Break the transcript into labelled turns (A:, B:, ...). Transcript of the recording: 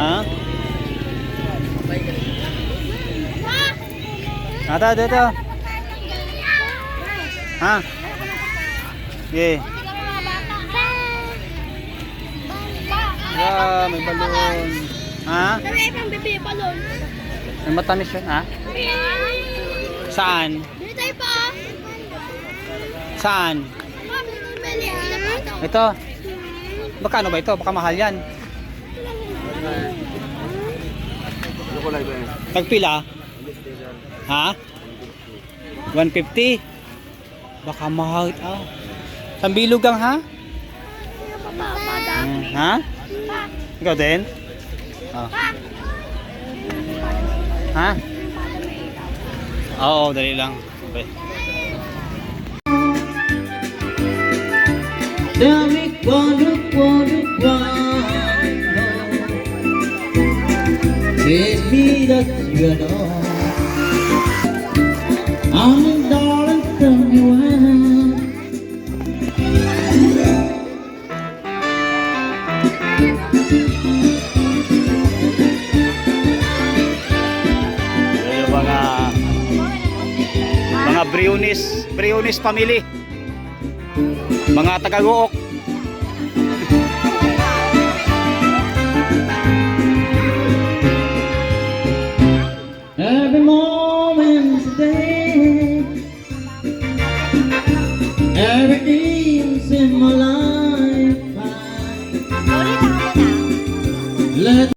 A: Ha? Ata, dito. Ha? Okay. Yeah, may balon. Ha? May matamis yun, ha? Saan?
B: Pa.
A: Saan?
B: Ila pa ito.
A: Ito. Magkano ba ito? Baka mahal yan. Tagpila? Ha? 150? Baka mahal. Ah. Sambilugang ha? Hmm, ha? Ikaw din? Ah. Ha? Oo, dali lang.
C: Bye. Derek me that you are not. Briones, Briones family. Mga
A: taga-gook. Every moment is a day. Every is in my life. Let